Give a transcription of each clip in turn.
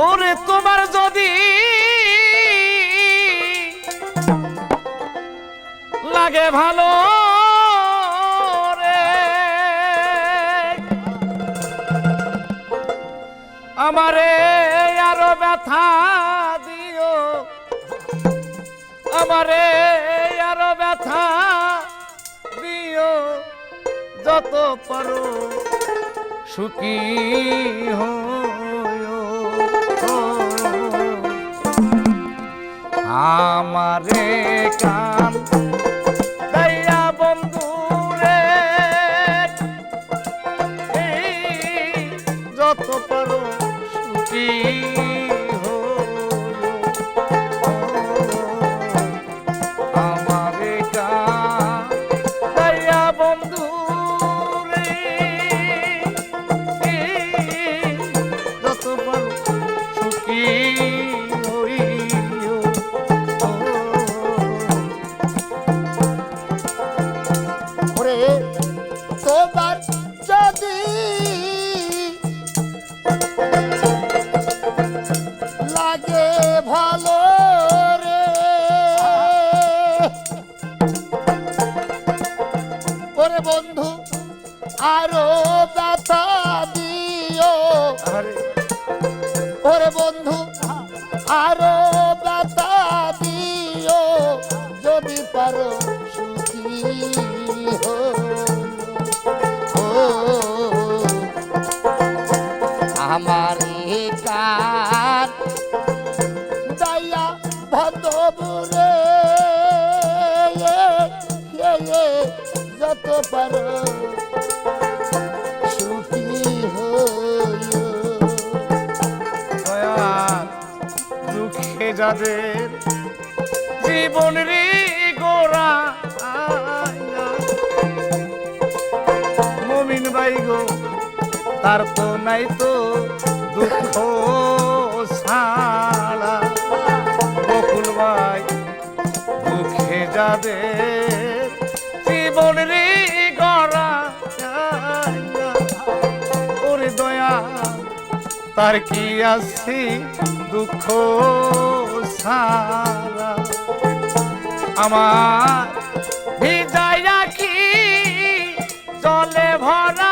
ওরে তোমার যদি লাগে ভালো রে, আমারে আরও ব্যথা দিও। আমারে আরও ব্যথা দিও। যত পারো সুখী হয়ো আমারে জীবন রে গোরা মমিন ভাই গো, তার তো নাই তো দুঃখ ছাড়া। বকুল ভাই, দুঃখে যাদের জীবন রে তার কি আসি দুঃখ সারা? আমার ভিজাইয়া কি জলে ভরা?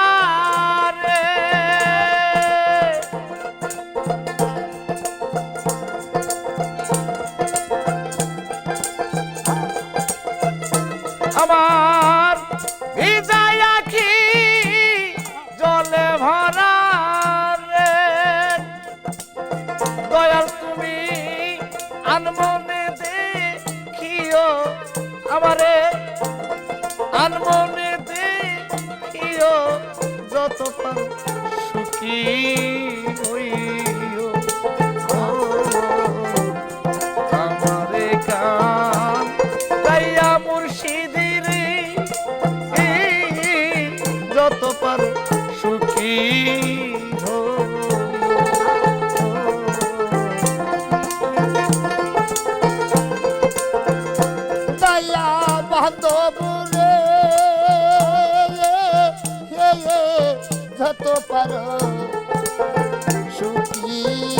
আনমনে বান্ধবরে যত পারো সুখী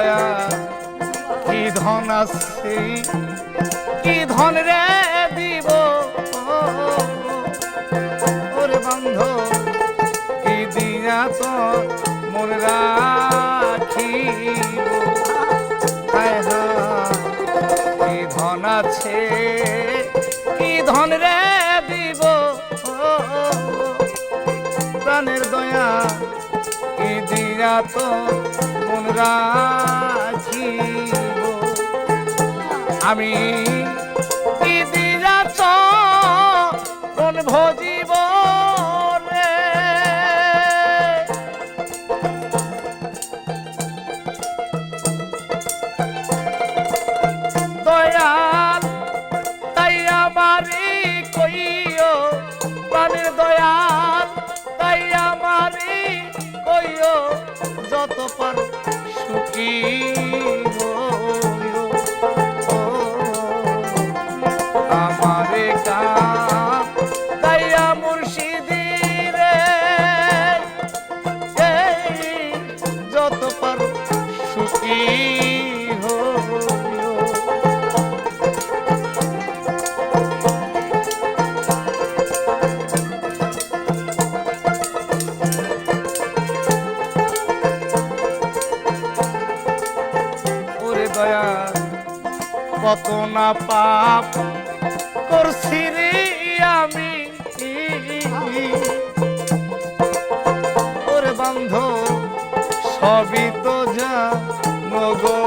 দয়া, কি ধন আছে? কি ধন রে দিব? ওরে বন্ধ, কি দিয়া তো মন রাখিব? কি ধন আছে? কি ধন রে কি দিয়া তো মন আমি কি দিয়া তো মন ভজিব না পাপ করছি রে আমি। ওরে বান্ধ সবই তো জানো গো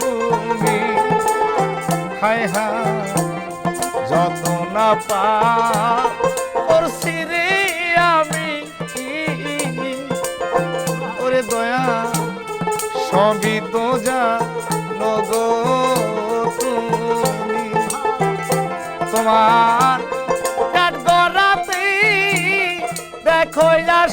তুমি। হায় হায় যত না পাপ করছি রে আমি। ওরে দয়া, সবই তো জানো গো তোমার। কাঠ গড়াতে দেখো আর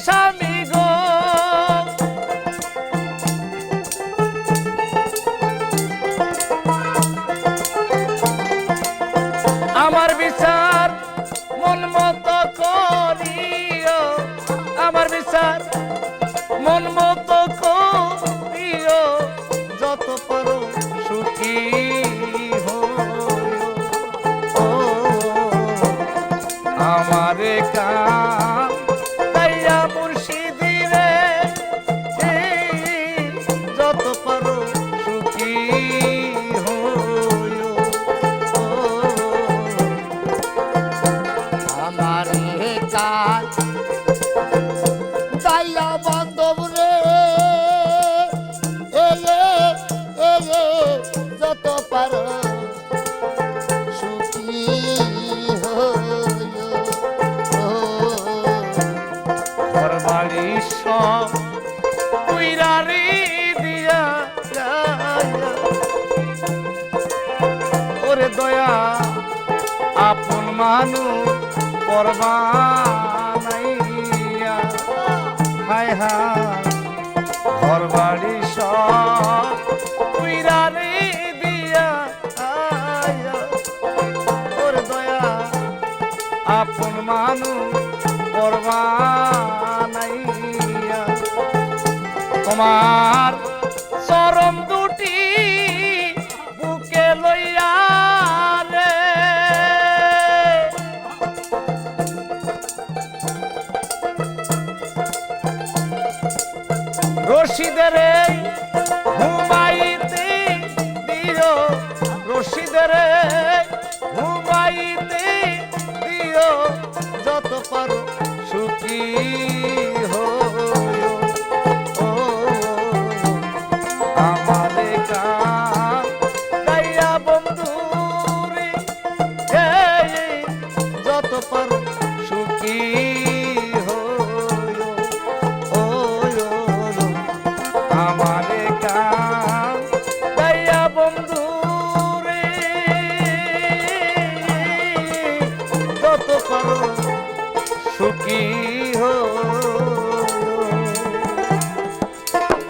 আপন মানু করবানাইয়া হায় হায় ঘর বাড়ি সব উইরারি দিয়া। ওরে দয়া, আপন মানু করবানাইয়া তোমার রশিদের এই